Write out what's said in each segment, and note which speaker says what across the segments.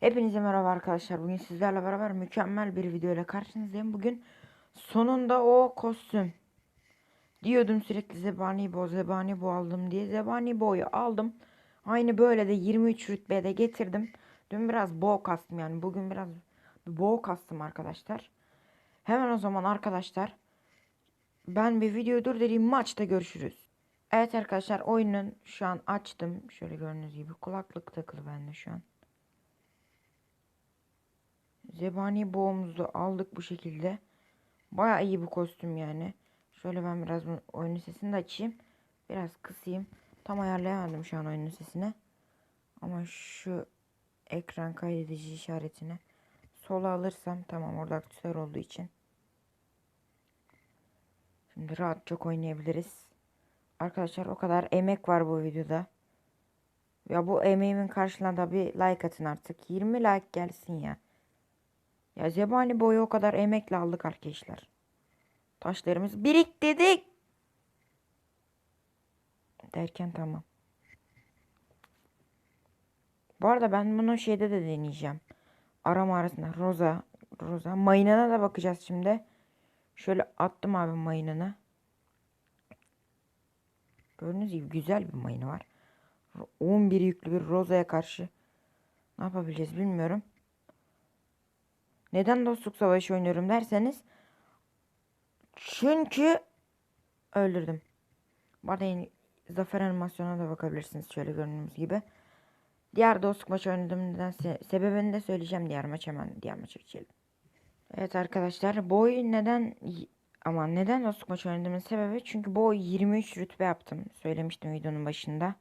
Speaker 1: Hepinize merhaba arkadaşlar. Bugün sizlerle beraber mükemmel bir video ile karşınızdayım. Bugün sonunda o kostüm. Diyordum sürekli zebani bo zebani bo aldım diye. Zebani boyu aldım. Aynı böyle de 23 rütbeye de getirdim. Dün biraz bow kastım yani. Bugün biraz bow kastım arkadaşlar. Hemen o zaman arkadaşlar. Ben bir video dur dediğim maçta görüşürüz. Evet arkadaşlar oyunun şu an açtım. Şöyle gördüğünüz gibi kulaklık takılı bende şu an. Zebani boğumuzu aldık bu şekilde. Baya iyi bir kostüm yani. Şöyle ben biraz oyunun sesini de açayım. Biraz kısayım. Tam ayarlayamadım şu an oyunun sesini. Ama şu ekran kaydedici işaretini sola alırsam tamam orada aktüsler olduğu için. Şimdi rahatça oynayabiliriz. Arkadaşlar o kadar emek var bu videoda. Ya bu emeğimin karşılığında da bir like atın artık. 20 like gelsin ya. Ya zebani boyu o kadar emekle aldık arkadaşlar. Taşlarımız biriktirdik. Derken tamam. Bu arada ben bunu şeyde de deneyeceğim. Arama arasında Rosa. Rosa. Mayınına da bakacağız şimdi. Şöyle attım abi mayınını. Gördüğünüz gibi güzel bir mayını var. 11 yüklü bir Rosa'ya karşı ne yapabileceğiz bilmiyorum. Neden dostluk savaşı oynuyorum derseniz çünkü öldürdüm. Bu yeni zafer animasyonuna da bakabilirsiniz şöyle gördüğünüz gibi. Diğer dostluk maçı oynadığım neden se- sebebini de söyleyeceğim diğer maç hemen diğer maça geçelim. Evet arkadaşlar bu oyun neden ama neden dostluk maçı oynadığımın sebebi çünkü bu oyun 23 rütbe yaptım. Söylemiştim videonun başında.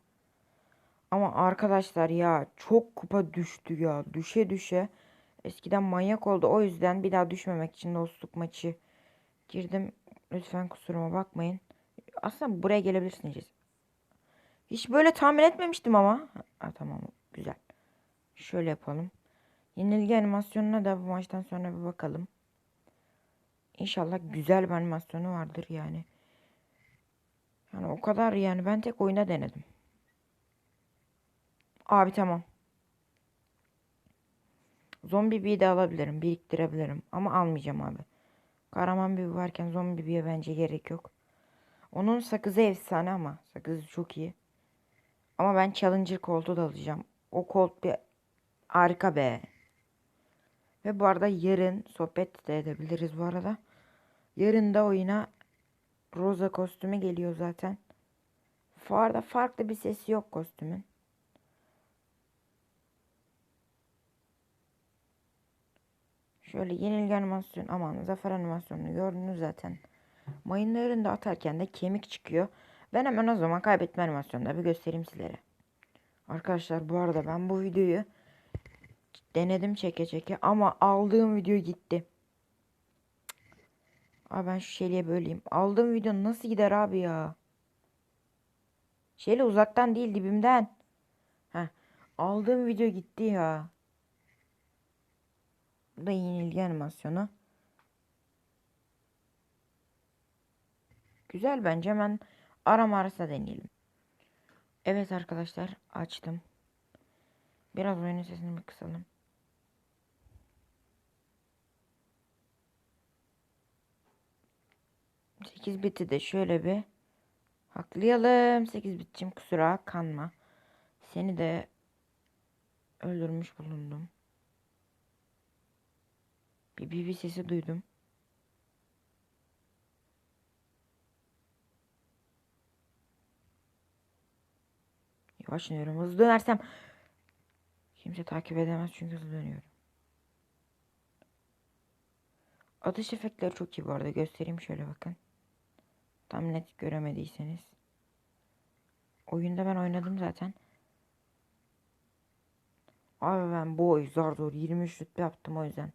Speaker 1: Ama arkadaşlar ya çok kupa düştü ya. Düşe düşe. Eskiden manyak oldu. O yüzden bir daha düşmemek için dostluk maçı girdim. Lütfen kusuruma bakmayın. Aslında buraya gelebilirsiniz. Hiç böyle tahmin etmemiştim ama. Ha, tamam güzel. Şöyle yapalım. Yenilgi animasyonuna da bu maçtan sonra bir bakalım. İnşallah güzel bir animasyonu vardır yani. Yani o kadar yani ben tek oyunda denedim. Abi tamam. Zombi bir de alabilirim. Biriktirebilirim. Ama almayacağım abi. Kahraman bir varken zombi bir bence gerek yok. Onun sakızı efsane ama. Sakızı çok iyi. Ama ben Challenger koltuğu da alacağım. O kolt bir harika be. Ve bu arada yarın sohbet de edebiliriz bu arada. Yarın da oyuna Rosa kostümü geliyor zaten. Bu arada farklı bir sesi yok kostümün. Şöyle yenilgi animasyon aman zafer animasyonunu gördünüz zaten. Mayınlarını da atarken de kemik çıkıyor. Ben hemen o zaman kaybetme animasyonunda bir göstereyim sizlere. Arkadaşlar bu arada ben bu videoyu denedim çeke çeke ama aldığım video gitti. Abi ben şu şeyliğe böleyim. Aldığım video nasıl gider abi ya? Şeyle uzaktan değil dibimden. Heh. Aldığım video gitti ya. Da yenilgi animasyonu. Güzel bence hemen arama arasında deneyelim. Evet arkadaşlar açtım. Biraz oyunun sesini bir kısalım. Sekiz biti de şöyle bir haklayalım. Sekiz bitçim kusura kanma. Seni de öldürmüş bulundum. Bir bir sesi duydum. Yavaş dönüyorum. Hızlı dönersem kimse takip edemez çünkü hızlı dönüyorum. Atış efektleri çok iyi bu arada. Göstereyim şöyle bakın. Tam net göremediyseniz. Oyunda ben oynadım zaten. Abi ben bu oy zar zor 23 rütbe yaptım o yüzden.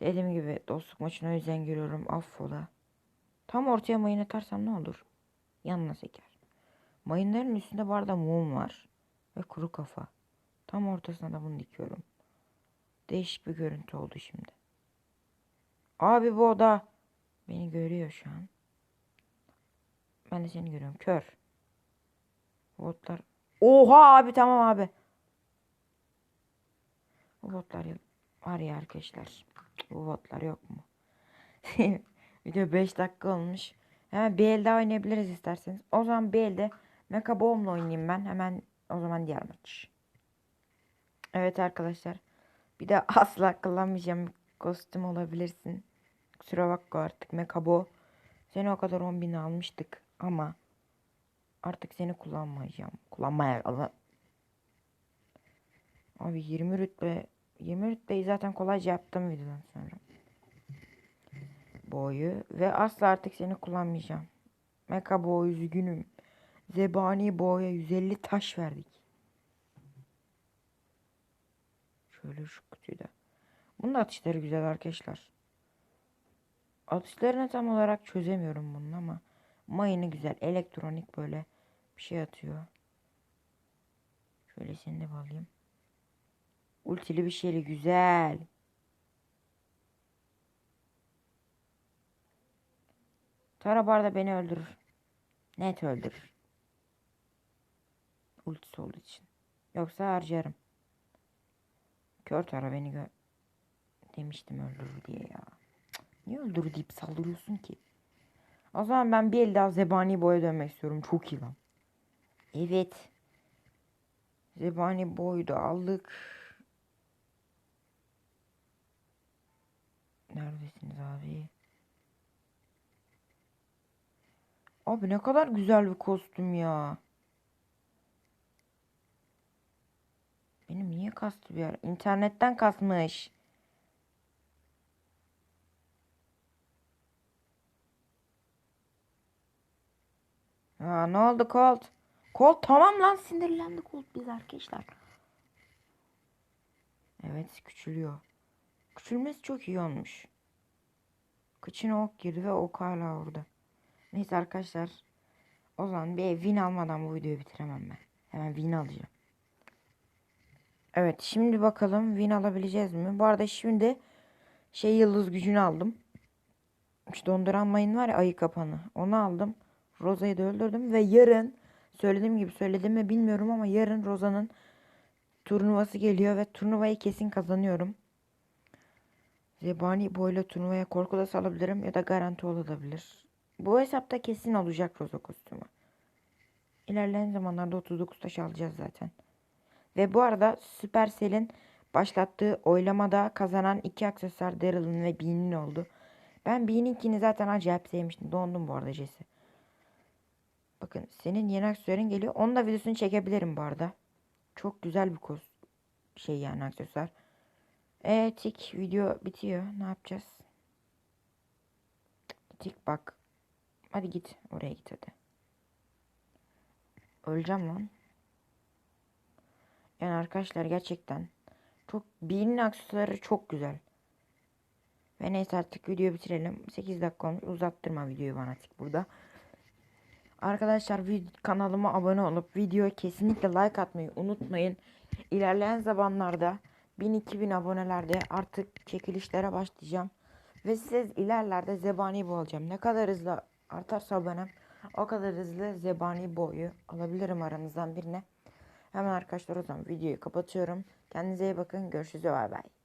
Speaker 1: Dediğim gibi dostluk maçına o yüzden giriyorum affola. Tam ortaya mayın atarsam ne olur? Yanına seker. Mayınların üstünde bu arada mum var. Ve kuru kafa. Tam ortasına da bunu dikiyorum. Değişik bir görüntü oldu şimdi. Abi bu oda beni görüyor şu an. Ben de seni görüyorum. Kör. Botlar. Oha abi tamam abi. Bu botlar var ya arkadaşlar. Bu botlar yok mu? Video 5 dakika olmuş. Hemen bir el daha oynayabiliriz isterseniz. O zaman bir elde Mecha Bomb'la oynayayım ben. Hemen o zaman diğer maç. Evet arkadaşlar. Bir de asla kullanmayacağım kostüm olabilirsin. Kusura bakma artık Mekabo. Seni o kadar 10 bin almıştık ama artık seni kullanmayacağım. Kullanmaya Abi 20 rütbe 20 rütbeyi zaten kolayca yaptım videodan sonra. Boyu ve asla artık seni kullanmayacağım. Mekabo üzgünüm. Zebani boya 150 taş verdik. Şöyle şu kutuyu da. Bunun da atışları güzel arkadaşlar. Atışlarını tam olarak çözemiyorum bunun ama mayını güzel. Elektronik böyle bir şey atıyor. Şöyle seni de bağlayayım. Ultili bir şeyli güzel. Tarabar da beni öldürür. Net öldürür. Ultisi olduğu için. Yoksa harcarım. Kör tara beni gö demiştim öldürür diye ya. Niye öldürür deyip saldırıyorsun ki? O zaman ben bir el daha zebani boya dönmek istiyorum. Çok iyi lan. Evet. Zebani boyu da aldık. Neredesiniz abi? Abi ne kadar güzel bir kostüm ya. Benim niye kastı bir ara? İnternetten kasmış. Ha ne oldu Colt? Colt tamam lan sinirlendi Colt biz arkadaşlar. Evet küçülüyor. Küçülmesi çok iyi olmuş. Kıçına ok girdi ve ok hala orada. Neyse arkadaşlar. O zaman bir win almadan bu videoyu bitiremem ben. Hemen win alacağım. Evet şimdi bakalım win alabileceğiz mi? Bu arada şimdi şey yıldız gücünü aldım. İşte donduran mayın var ya ayı kapanı. Onu aldım. Roza'yı da öldürdüm ve yarın söylediğim gibi söyledim mi bilmiyorum ama yarın Roza'nın turnuvası geliyor ve turnuvayı kesin kazanıyorum. Zebani boyla turnuvaya korku da salabilirim ya da garanti olabilir. Bu hesapta kesin olacak Roza kostümü. İlerleyen zamanlarda 39 taş alacağız zaten. Ve bu arada Supercell'in başlattığı oylamada kazanan iki aksesuar Daryl'ın ve Bean'in oldu. Ben Bean'inkini zaten acayip sevmiştim. Dondum bu arada Jesse. Bakın senin yeni aksesuarın geliyor. Onun da videosunu çekebilirim bu arada. Çok güzel bir kos şey yani aksesuar. Evet tik video bitiyor. Ne yapacağız? Tik bak. Hadi git. Oraya git hadi. Öleceğim lan. Yani arkadaşlar gerçekten çok birinin aksesuarı çok güzel. Ve neyse artık videoyu bitirelim. 8 dakika olmuş. Uzattırma videoyu bana artık burada. Arkadaşlar kanalıma abone olup videoya kesinlikle like atmayı unutmayın. İlerleyen zamanlarda 1000-2000 abonelerde artık çekilişlere başlayacağım. Ve siz ilerlerde zebani boy alacağım. Ne kadar hızlı artarsa abonem o kadar hızlı zebani boyu alabilirim aranızdan birine. Hemen arkadaşlar o zaman videoyu kapatıyorum. Kendinize iyi bakın. Görüşürüz. Bay bay.